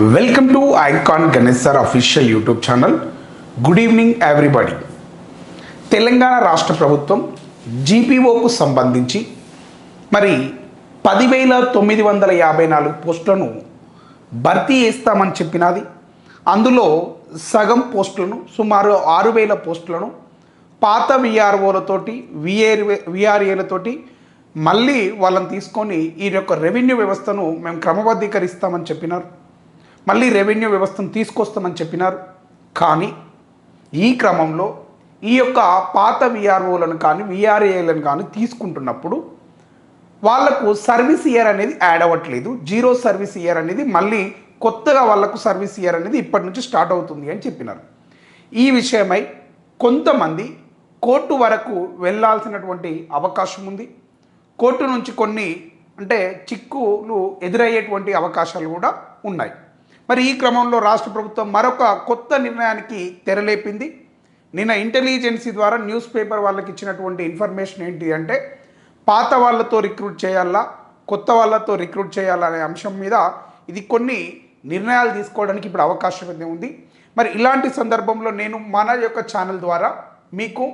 Welcome to icon Ganesh sir official YouTube channel good evening everybody Telangana రాష్ట్ర ప్రభుత్వం జీపీఓకు సంబంధించి మరి పదివేల తొమ్మిది వందల యాభై నాలుగు పోస్టులను భర్తీ చేస్తామని చెప్పినది. అందులో సగం పోస్టులను సుమారు ఆరు వేల పోస్టులను పాత విఆర్ఓలతోటి విఆర్ విఆర్ఏలతోటి మళ్ళీ వాళ్ళని తీసుకొని ఈ యొక్క రెవెన్యూ వ్యవస్థను మేము క్రమబద్ధీకరిస్తామని చెప్పినారు. మళ్ళీ రెవెన్యూ వ్యవస్థను తీసుకొస్తామని చెప్పినారు. కానీ ఈ క్రమంలో ఈ యొక్క పాత విఆర్ఓలను కానీ విఆర్ఏలను కానీ తీసుకుంటున్నప్పుడు వాళ్ళకు సర్వీస్ ఇయర్ అనేది యాడ్ అవ్వట్లేదు. జీరో సర్వీస్ ఇయర్ అనేది మళ్ళీ కొత్తగా వాళ్ళకు సర్వీస్ ఇయర్ అనేది ఇప్పటి నుంచి స్టార్ట్ అవుతుంది అని చెప్పినారు. ఈ విషయమై కొంతమంది కోర్టు వరకు వెళ్ళాల్సినటువంటి అవకాశం ఉంది. కోర్టు నుంచి కొన్ని అంటే చిక్కులు ఎదురయ్యేటువంటి అవకాశాలు కూడా ఉన్నాయి. మరి ఈ క్రమంలో రాష్ట్ర ప్రభుత్వం మరొక కొత్త నిర్ణయానికి తెరలేపింది. నిన్న ఇంటెలిజెన్సీ ద్వారా న్యూస్ పేపర్ వాళ్ళకి ఇచ్చినటువంటి ఇన్ఫర్మేషన్ ఏంటి అంటే పాత వాళ్ళతో రిక్రూట్ చేయాలా కొత్త వాళ్ళతో రిక్రూట్ చేయాలా అనే అంశం మీద ఇది కొన్ని నిర్ణయాలు తీసుకోవడానికి ఇప్పుడు అవకాశం ఉంది. మరి ఇలాంటి సందర్భంలో నేను మన యొక్క ఛానల్ ద్వారా మీకు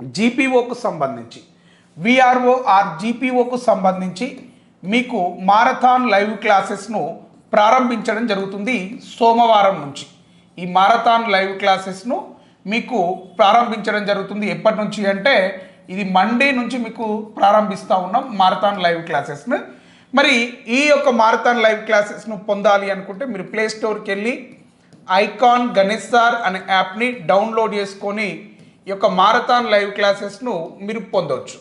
జీపీఓకు సంబంధించి విఆర్ఓ ఆర్ జీపీఓకు సంబంధించి మీకు మారథాన్ లైవ్ క్లాసెస్ను ప్రారంభించడం జరుగుతుంది సోమవారం నుంచి. ఈ మారథాన్ లైవ్ క్లాసెస్ను మీకు ప్రారంభించడం జరుగుతుంది ఎప్పటి నుంచి అంటే ఇది మండే నుంచి మీకు ప్రారంభిస్తూ ఉన్నాం మారథాన్ లైవ్ క్లాసెస్ను. మరి ఈ యొక్క మారథాన్ లైవ్ క్లాసెస్ను పొందాలి అనుకుంటే మీరు ప్లే స్టోర్కి వెళ్ళి ఐకాన్ గణేష్ సార్ అనే యాప్ని డౌన్లోడ్ చేసుకొని ఈ యొక్క మారథాన్ లైవ్ క్లాసెస్ను మీరు పొందవచ్చు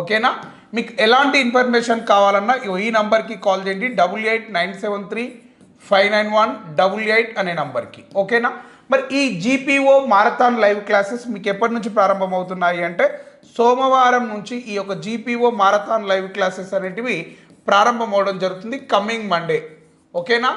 ఓకేనా? మీకు ఎలాంటి ఇన్ఫర్మేషన్ కావాలన్నా ఈ నంబర్కి కాల్ చేయండి. Double eight nine seven three five nine one double eight అనే నంబర్కి. ఓకేనా? మరి ఈ జీపీఓ మారథాన్ లైవ్ క్లాసెస్ మీకు ఎప్పటి నుంచి ప్రారంభమవుతున్నాయి అంటే సోమవారం నుంచి ఈ యొక్క జీపీఓ మారథాన్ లైవ్ క్లాసెస్ అనేటివి ప్రారంభమవడం జరుగుతుంది కమింగ్ మండే. ఓకేనా?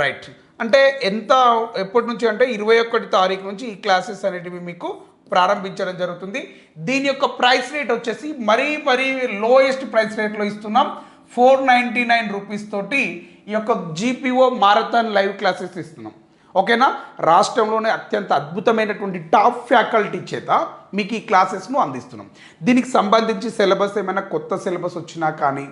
రైట్. అంటే ఎంత ఎప్పటి నుంచి అంటే ఇరవై ఒకటి తారీఖు నుంచి ఈ క్లాసెస్ అనేటివి మీకు ప్రారంభించడం జరుగుతుంది. దీని యొక్క ప్రైస్ రేట్ వచ్చేసి మరీ మరీ లోయెస్ట్ ప్రైస్ రేట్లో ఇస్తున్నాం. ఫోర్ నైంటీ నైన్ రూపీస్ తోటి ఈ యొక్క జీపీఓ మారథాన్ లైవ్ క్లాసెస్ ఇస్తున్నాం. ఓకేనా? రాష్ట్రంలోనే అత్యంత అద్భుతమైనటువంటి టాప్ ఫ్యాకల్టీ చేత మీకు ఈ క్లాసెస్ను అందిస్తున్నాం. దీనికి సంబంధించి సిలబస్ ఏమైనా కొత్త సిలబస్ వచ్చినా కానీ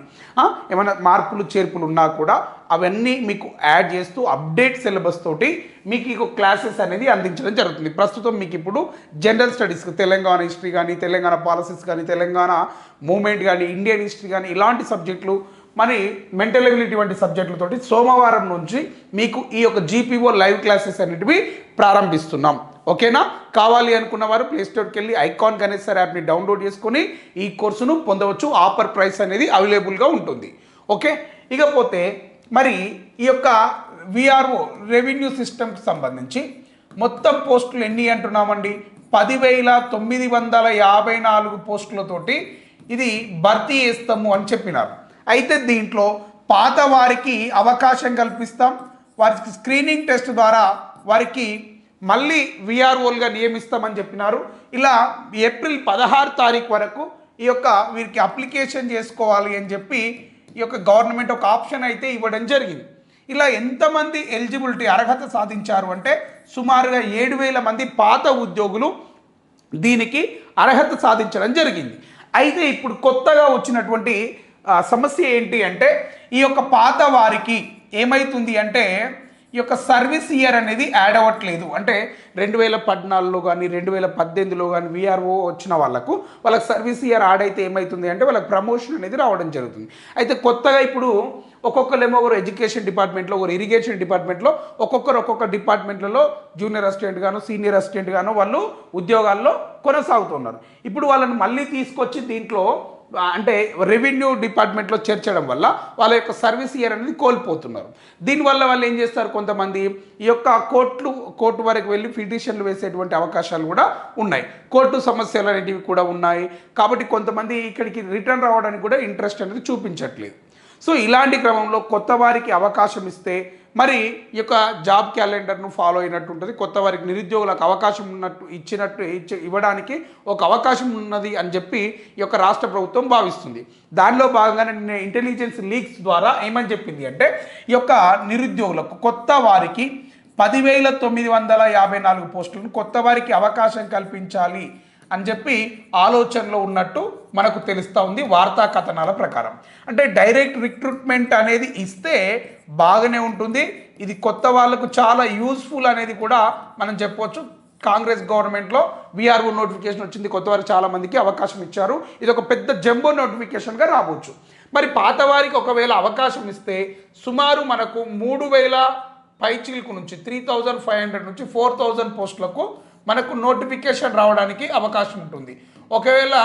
ఏమైనా మార్పులు చేర్పులు ఉన్నా కూడా అవన్నీ మీకు యాడ్ చేస్తూ అప్డేట్ సిలబస్ తోటి మీకు ఇక క్లాసెస్ అనేది అందించడం జరుగుతుంది. ప్రస్తుతం మీకు ఇప్పుడు జనరల్ స్టడీస్ తెలంగాణ హిస్టరీ కానీ తెలంగాణ పాలసీస్ కానీ తెలంగాణ మూమెంట్ కానీ ఇండియన్ హిస్టరీ కానీ ఇలాంటి సబ్జెక్టులు మరి మెంటల్ ఎబిలిటీ వంటి సబ్జెక్టులతోటి సోమవారం నుంచి మీకు ఈ యొక్క జీపీఓ లైవ్ క్లాసెస్ అనేటివి ప్రారంభిస్తున్నాం. ఓకేనా? కావాలి అనుకున్న వారు ప్లేస్టోర్కి వెళ్ళి ఐకాన్ గణేశ్వర్ యాప్ని డౌన్లోడ్ చేసుకొని ఈ కోర్సును పొందవచ్చు. ఆఫర్ ప్రైస్ అనేది అవైలబుల్గా ఉంటుంది. ఓకే? ఇకపోతే మరి ఈ యొక్క విఆర్ఓ రెవెన్యూ సిస్టమ్కి సంబంధించి మొత్తం పోస్టులు ఎన్ని అంటున్నామండి? పదివేల తొమ్మిది వందల యాభై నాలుగు పోస్టులతోటి ఇది భర్తీ చేస్తాము అని చెప్పినారు. అయితే దీంట్లో పాత వారికి అవకాశం కల్పిస్తాం. వారికి స్క్రీనింగ్ టెస్ట్ ద్వారా వారికి మళ్ళీ విఆర్ఓలుగా నియమిస్తామని చెప్పినారు. ఇలా ఏప్రిల్ పదహారు తారీఖు వరకు ఈ యొక్క వీరికి అప్లికేషన్ చేసుకోవాలి అని చెప్పి ఈ యొక్క గవర్నమెంట్ ఒక ఆప్షన్ అయితే ఇవ్వడం జరిగింది. ఇలా ఎంతమంది ఎలిజిబిలిటీ అర్హత సాధించారు అంటే సుమారుగా ఏడు వేల మంది పాత ఉద్యోగులు దీనికి అర్హత సాధించడం జరిగింది. అయితే ఇప్పుడు కొత్తగా వచ్చినటువంటి సమస్య ఏంటి అంటే ఈ యొక్క పాత వారికి ఏమవుతుంది అంటే ఈ యొక్క సర్వీస్ ఇయర్ అనేది యాడ్ అవ్వట్లేదు. అంటే రెండు వేల పద్నాలుగులో కానీ రెండు వేల పద్దెనిమిదిలో కానీ విఆర్ఓ వచ్చిన వాళ్ళకు వాళ్ళకి సర్వీస్ ఇయర్ యాడ్ అయితే ఏమవుతుంది అంటే వాళ్ళకి ప్రమోషన్ అనేది రావడం జరుగుతుంది. అయితే కొత్తగా ఇప్పుడు ఒక్కొక్కరేమో ఒకరు ఎడ్యుకేషన్ డిపార్ట్మెంట్లో ఒకరు ఇరిగేషన్ డిపార్ట్మెంట్లో ఒక్కొక్కరు ఒక్కొక్క డిపార్ట్మెంట్లలో జూనియర్ అసిస్టెంట్ గాను సీనియర్ అసిస్టెంట్ గాను వాళ్ళు ఉద్యోగాల్లో కొనసాగుతున్నారు. ఇప్పుడు వాళ్ళని మళ్ళీ తీసుకొచ్చి దీంట్లో అంటే రెవెన్యూ డిపార్ట్మెంట్లో చేర్చడం వల్ల వాళ్ళ యొక్క సర్వీస్ ఇయర్ అనేది కోల్పోతున్నారు. దీనివల్ల వాళ్ళు ఏం చేస్తారు కొంతమంది? ఈ యొక్క కోర్టులు కోర్టు వరకు వెళ్ళి పిటిషన్లు వేసేటువంటి అవకాశాలు కూడా ఉన్నాయి. కోర్టు సమస్యలు అనేటివి కూడా ఉన్నాయి. కాబట్టి కొంతమంది ఇక్కడికి రిటర్న్ రావడానికి కూడా ఇంట్రెస్ట్ అనేది చూపించట్లేదు. సో ఇలాంటి క్రమంలో కొత్త వారికి అవకాశం ఇస్తే మరి ఈ యొక్క జాబ్ క్యాలెండర్ను ఫాలో అయినట్టు ఉంటుంది కొత్త వారికి నిరుద్యోగులకు అవకాశం ఉన్నట్టు ఇచ్చినట్టు ఇచ్చి ఇవ్వడానికి ఒక అవకాశం ఉన్నది అని చెప్పి ఈ యొక్క రాష్ట్ర ప్రభుత్వం భావిస్తుంది. దానిలో భాగంగానే నిన్న ఇంటెలిజెన్స్ లీక్స్ ద్వారా ఏమని చెప్పింది అంటే ఈ యొక్క నిరుద్యోగులకు కొత్త వారికి పదివేల తొమ్మిది వందల యాభై నాలుగు పోస్టులను కొత్త వారికి అవకాశం కల్పించాలి అని చెప్పి ఆలోచనలో ఉన్నట్టు మనకు తెలుస్తూ ఉంది వార్తా కథనాల ప్రకారం. అంటే డైరెక్ట్ రిక్రూట్మెంట్ అనేది ఇస్తే బాగానే ఉంటుంది. ఇది కొత్త వాళ్ళకు చాలా యూస్ఫుల్ అనేది కూడా మనం చెప్పవచ్చు కాంగ్రెస్ గవర్నమెంట్లో వీఆర్ఓ నోటిఫికేషన్ వచ్చింది. కొత్త వారు చాలామందికి అవకాశం ఇచ్చారు. ఇది ఒక పెద్ద జంబో నోటిఫికేషన్గా రావచ్చు. మరి పాత వారికి ఒకవేళ అవకాశం ఇస్తే సుమారు మనకు మూడు వేల పైచీలకు నుంచి త్రీ థౌజండ్ ఫైవ్ హండ్రెడ్ నుంచి ఫోర్ థౌజండ్ పోస్టులకు మనకు నోటిఫికేషన్ రావడానికి అవకాశం ఉంటుంది. ఒకవేళ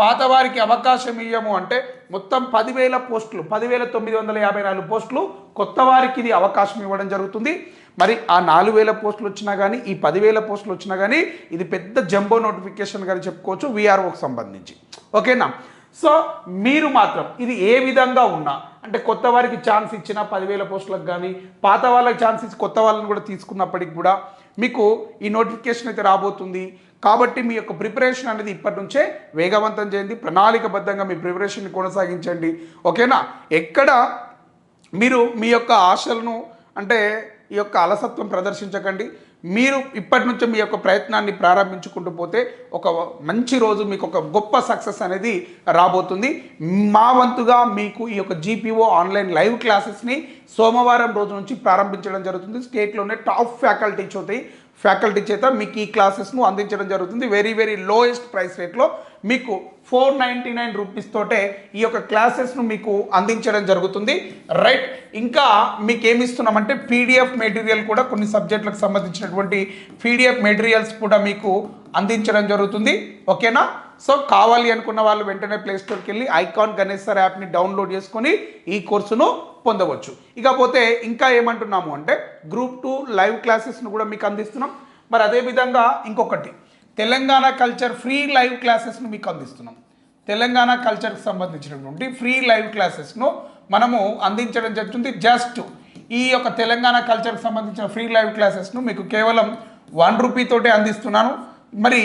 పాత వారికి అవకాశం ఇయ్యము అంటే మొత్తం పదివేల పోస్టులు పదివేల తొమ్మిది వందల యాభై నాలుగు పోస్టులు కొత్త వారికి ఇది అవకాశం ఇవ్వడం జరుగుతుంది. మరి ఆ నాలుగు వేల పోస్టులు వచ్చినా కానీ ఈ పదివేల పోస్టులు వచ్చినా కానీ ఇది పెద్ద జంబో నోటిఫికేషన్ కానీ చెప్పుకోవచ్చు విఆర్ఓకి సంబంధించి. ఓకేనా? సో మీరు మాత్రం ఇది ఏ విధంగా ఉన్నా అంటే కొత్త వారికి ఛాన్స్ ఇచ్చిన పదివేల పోస్టులకు కానీ పాత వాళ్ళకి ఛాన్స్ ఇచ్చి కొత్త వాళ్ళని కూడా తీసుకున్నప్పటికి కూడా మీకు ఈ నోటిఫికేషన్ అయితే రాబోతుంది. కాబట్టి మీ యొక్క ప్రిపరేషన్ అనేది ఇప్పటి నుంచే వేగవంతం చేయండి. ప్రణాళికబద్ధంగా మీ ప్రిపరేషన్ కొనసాగించండి. ఓకేనా ఎక్కడ మీరు మీ యొక్క ఆశలను అంటే ఈ యొక్క అలసత్వం ప్రదర్శించకండి. మీరు ఇప్పటి నుంచే మీ యొక్క ప్రయత్నాన్ని ప్రారంభించుకుంటూ పోతే ఒక మంచి రోజు మీకు ఒక గొప్ప సక్సెస్ అనేది రాబోతుంది. మా వంతుగా మీకు ఈ యొక్క జీపీఓ ఆన్లైన్ లైవ్ క్లాసెస్ని సోమవారం రోజు నుంచి ప్రారంభించడం జరుగుతుంది. స్టేట్లోనే టాప్ ఫ్యాకల్టీ చోతి ఫ్యాకల్టీ చేత మీకు ఈ క్లాసెస్ను అందించడం జరుగుతుంది. వెరీ వెరీ లోయెస్ట్ ప్రైస్ రేట్లో మీకు ఫోర్ నైంటీ నైన్ రూపీస్ తోటే ఈ యొక్క క్లాసెస్ను మీకు అందించడం జరుగుతుంది. రైట్ ఇంకా మీకు ఏమి ఇస్తున్నామంటే పీడిఎఫ్ మెటీరియల్ కూడా కొన్ని సబ్జెక్టులకు సంబంధించినటువంటి పీడిఎఫ్ మెటీరియల్స్ కూడా మీకు అందించడం జరుగుతుంది. ఓకేనా? సో కావాలి అనుకున్న వాళ్ళు వెంటనే ప్లేస్టోర్కి వెళ్ళి ఐకాన్ గణేష్ సార్ యాప్ని డౌన్లోడ్ చేసుకొని ఈ కోర్సును పొందవచ్చు. ఇకపోతే ఇంకా ఏమంటున్నాము అంటే గ్రూప్ టూ లైవ్ క్లాసెస్ను కూడా మీకు అందిస్తున్నాం. మరి అదేవిధంగా ఇంకొకటి. తెలంగాణ కల్చర్ ఫ్రీ లైవ్ క్లాసెస్ను మీకు అందిస్తున్నాం. తెలంగాణ కల్చర్కి సంబంధించినటువంటి ఫ్రీ లైవ్ క్లాసెస్ను మనము అందించడం జరుగుతుంది. జస్ట్ ఈ యొక్క తెలంగాణ కల్చర్కి సంబంధించిన ఫ్రీ లైవ్ క్లాసెస్ను మీకు కేవలం వన్ రూపీతోటే అందిస్తున్నాను. మరి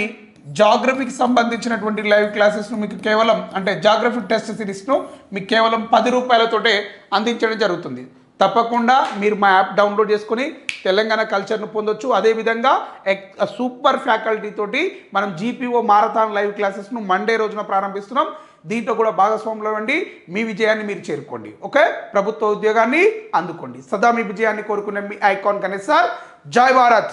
జాగ్రఫీకి సంబంధించినటువంటి లైవ్ క్లాసెస్ను మీకు కేవలం అంటే జాగ్రఫీ టెస్ట్ సిరీస్ను మీకు కేవలం పది రూపాయలతోటే అందించడం జరుగుతుంది. తప్పకుండా మీరు మా యాప్ డౌన్లోడ్ చేసుకొని తెలంగాణ కల్చర్ను పొందొచ్చు. అదేవిధంగా ఎక్ సూపర్ ఫ్యాకల్టీ తోటి మనం జీపీఓ మారథాన్ లైవ్ క్లాసెస్ను మండే రోజున ప్రారంభిస్తున్నాం. దీంట్లో కూడా భాగస్వాములు అవ్వండి. మీ విజయాన్ని మీరు చేరుకోండి. ఓకే? ప్రభుత్వ ఉద్యోగాన్ని అందుకోండి. సదా మీ విజయాన్ని కోరుకునే మీ ఐకాన్ గణేష్ సార్. జై భారత్!